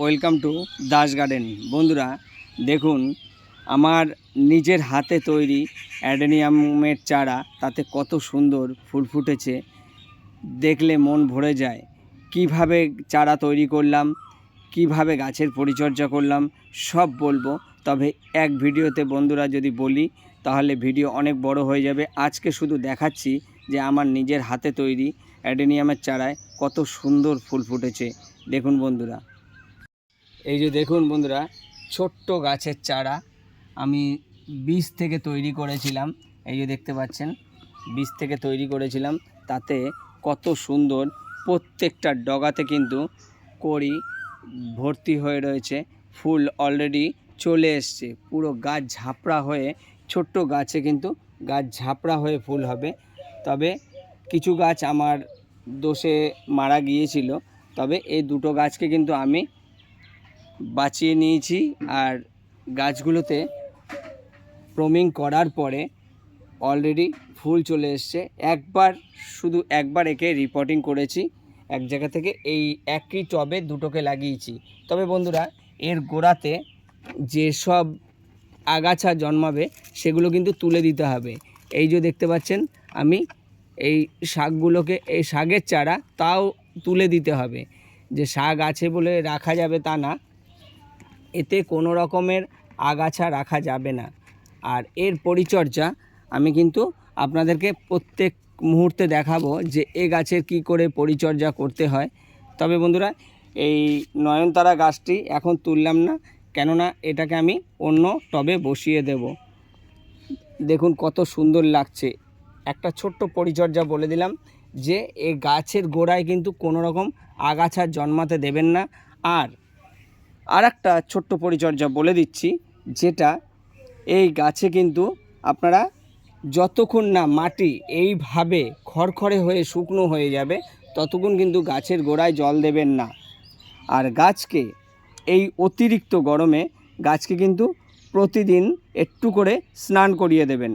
Welcome to Das garden. বন্ধুরা, দেখুন, আমার নিজের হাতে তৈরি অ্যাডেনিয়ামের চারা, তাতে কত সুন্দর ফুল ফুটেছে। দেখলে মন ভরে যায়। কীভাবে চারা তৈরি করলাম, কীভাবে গাছের পরিচর্যা করলাম, সব বলব। তবে এক ভিডিওতে বন্ধুরা যদি বলি, তাহলে ভিডিও অনেক বড় হয়ে যাবে। আজকে শুধু দেখাচ্ছি যে আমার নিজের হাতে তৈরি অ্যাডেনিয়ামের চারায় কত সুন্দর ফুল ফুটেছে। দেখুন বন্ধুরা। এই যে দেখুন বন্ধুরা, ছোট্ট গাছের চারা আমি বীজ থেকে তৈরি করেছিলাম। এই যে দেখতে পাচ্ছেন, বীজ থেকে তৈরি করেছিলাম। তাতে কত সুন্দর প্রত্যেকটা ডগাতে কিন্তু কড়ি ভর্তি হয়ে রয়েছে, ফুল অলরেডি চলে এসছে। পুরো গাছ ঝাপড়া হয়ে, ছোট্ট গাছে কিন্তু গাছ ঝাপড়া হয়ে ফুল হবে। তবে কিছু গাছ আমার দোষে মারা গিয়েছিল, তবে এই দুটো গাছকে কিন্তু আমি বাঁচিয়ে নিয়েছি আর গাছগুলোতে প্রমিং করার পরে অলরেডি ফুল চলে এসছে। একবার, শুধু একবার একে রিপোর্টিং করেছি। এক জায়গা থেকে এই একই টবে দুটোকে লাগিয়েছি। তবে বন্ধুরা, এর গোড়াতে যেসব আগাছা জন্মাবে, সেগুলো কিন্তু তুলে দিতে হবে। এই যে দেখতে পাচ্ছেন, আমি এই শাকগুলোকে, এই শাকের চারা তাও তুলে দিতে হবে। যে শাক আছে বলে রাখা যাবে তা না এতে কোনো রকমের আগাছা রাখা যাবে না। আর এর পরিচর্যা আমি কিন্তু আপনাদেরকে প্রত্যেক মুহূর্তে দেখাবো যে এ গাছের কি করে পরিচর্যা করতে হয়। তবে বন্ধুরা, এই নয়নতারা গাছটি এখন তুললাম না, কেননা এটাকে আমি অন্য টবে বসিয়ে দেব। দেখুন কত সুন্দর লাগছে। একটা ছোট্ট পরিচর্যা বলে দিলাম যে এ গাছের গোড়ায় কিন্তু কোনো রকম আগাছা জন্মাতে দেবেন না। আর আর একটা ছোট্ট পরিচর্যা বলে দিচ্ছি, যেটা এই গাছে কিন্তু আপনারা যতক্ষণ না মাটি এইভাবে খড়খড়ে হয়ে শুকনো হয়ে যাবে, ততক্ষণ কিন্তু গাছের গোড়ায় জল দেবেন না। আর গাছকে এই অতিরিক্ত গরমে গাছকে কিন্তু প্রতিদিন একটু করে স্নান করিয়ে দেবেন।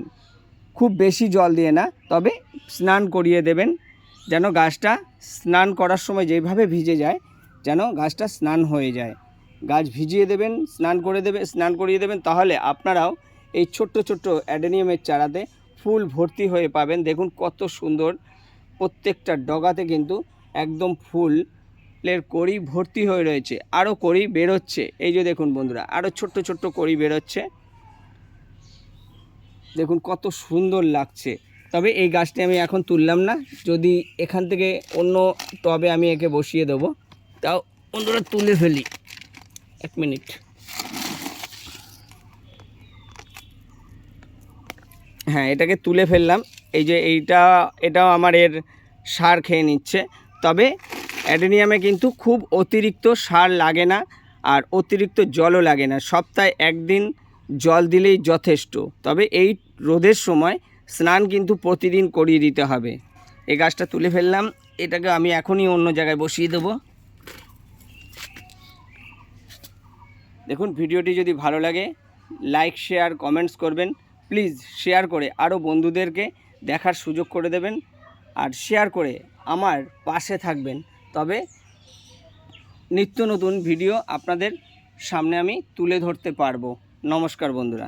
খুব বেশি জল দিয়ে না, তবে স্নান করিয়ে দেবেন, যেন গাছটা স্নান করার সময় যেভাবে ভিজে যায়, যেন গাছটা স্নান হয়ে যায়। গাছ ভিজিয়ে দেবেন, স্নান করে দেবে, স্নান করিয়ে দেবেন, তাহলে আপনারাও এই ছোট্ট ছোট্ট অ্যাডেনিয়ামের চারাতে ফুল ভর্তি হয়ে পাবেন। দেখুন কত সুন্দর প্রত্যেকটা ডগাতে কিন্তু একদম ফুলের কড়ি ভর্তি হয়ে রয়েছে, আরও কড়ি বেরোচ্ছে। এই যে দেখুন বন্ধুরা, আরও ছোট্ট ছোট্ট কড়ি বেরোচ্ছে। দেখুন কত সুন্দর লাগছে। তবে এই গাছটি আমি এখন তুললাম না, যদি এখান থেকে অন্য টবে আমি একে বসিয়ে দেবো, তাও বন্ধুরা তুলে ফেলি। এক মিনিট। হ্যাঁ এটাকে তুলে ফেললাম। এই যে এইটা, এটাও আমার এর সার খেয়ে নিচ্ছে। তবে অ্যাডেনিয়ামে কিন্তু খুব অতিরিক্ত সার লাগে না আর অতিরিক্ত জলও লাগে না। সপ্তাহে একদিন জল দিলেই যথেষ্ট। তবে এই রোদের সময় স্নান কিন্তু প্রতিদিন করিয়ে দিতে হবে। এই গাছটা তুলে ফেললাম। এটাকে আমি এখনই অন্য জায়গায় বসিয়ে দেবো। দেখুন, ভিডিওটি যদি ভালো লাগে লাইক শেয়ার কমেন্টস করবেন। প্লিজ শেয়ার করে আরও বন্ধুদেরকে দেখার সুযোগ করে দেবেন আর শেয়ার করে আমার পাশে থাকবেন। তবে নিত্য নতুন ভিডিও আপনাদের সামনে আমি তুলে ধরতে পারব। নমস্কার বন্ধুরা।